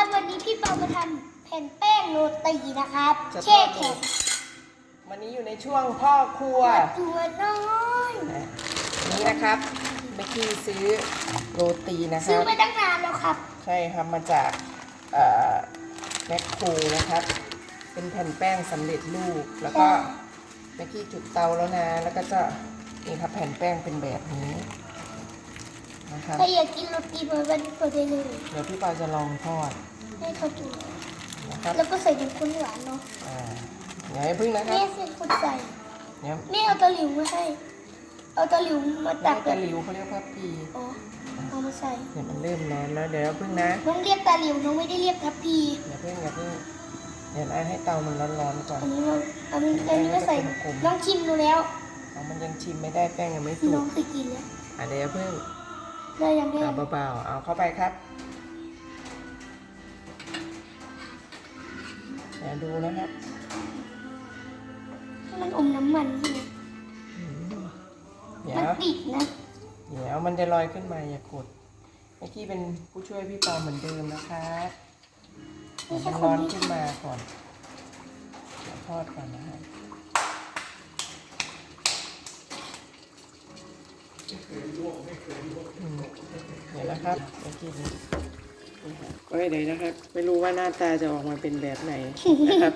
ครับวันนี้พี่เปามาทำแผ่นแป้งโรตีนะครับจะทแช่อดแข็งวันนี้อยู่ในช่วงพ่อครัว ตัวน้อยอะนี่นะครับเมื่อกี้ซื้อโรตีนะคซื้อรับไปตั้งนานแล้วครับ ใช่ครับมาจากเอ่อแมคโครนะครับ เป็นแผ่นแป้งสำเร็จรูป แล้วก็เมื่อกี้จุดเตาแล้วนะ แล้วก็จะนี่ครับแผ่นแป้งเป็นแบบนี้ นะครับ ถ้าอยากกินโรตีเหมือนวันนี้ก็ได้เลยเดี๋ยวพี่ปาจะลองทอดให้เขาดูนะครับแล้วก็ใส่น้ำข้นหวานเนาะอ่าอย่าให้พึ่งนะครัแม่บใส่คนใส่เนี่ยแม่เอาตะหลิวมาให้ เอาตะหลิวมาตัตักกตะหลิวเขาเรียกว่าพีอ๋อเอามาใส่เนี่ยมันเริ่มร้อนแล้วเดี๋ยวอย่าพึ่งนะน้องเรียกตะหลิวน้องไม่ได้เรียกทัพพีอย่าพึ่งอย่าพึ่งเดี๋ยวนะให้เตามันร้อนๆก่อน อันนี้เราอันนี้อันนี้ก็ใส่กลมๆน้องชิมดูแล้ว เอามันยังชิมไม่ได้แป้งยังไม่สุน้อกงเคยกินแล้ว อะเดี๋ยวอย่าพึ่ง ได้ยังได้เอายังเบาๆเอาเข้าไปครับเดี๋ยวดูนะครับให้มันอมน้ำมันใช่ไหมเดี๋ยมันวติดนะเดี๋ยวมันจะลอยขึ้นมาอย่ากดเมื่อกี้เป็นผู้ช่วยพี่ปอเหมือนเดิมนะคะเดี๋ไม่ยวใช่มันคร้อนนที่ขึ้นมาก่อนเดี๋ยวทอดก่อนนะครับอืม เดี๋ยวนะครับเมื่อกี้นี้ก็เดี๋ยวนะครับ ไม่รู้ว่าหน้าตาจะออกมาเป็นแบบไหนนะครับ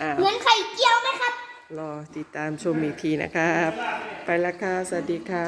อ่าเหมือนไข่เจียวไหมครับ รอติดตามชมอีกทีนะครับ ไปแล้วค่ะสวัสดีค่ะ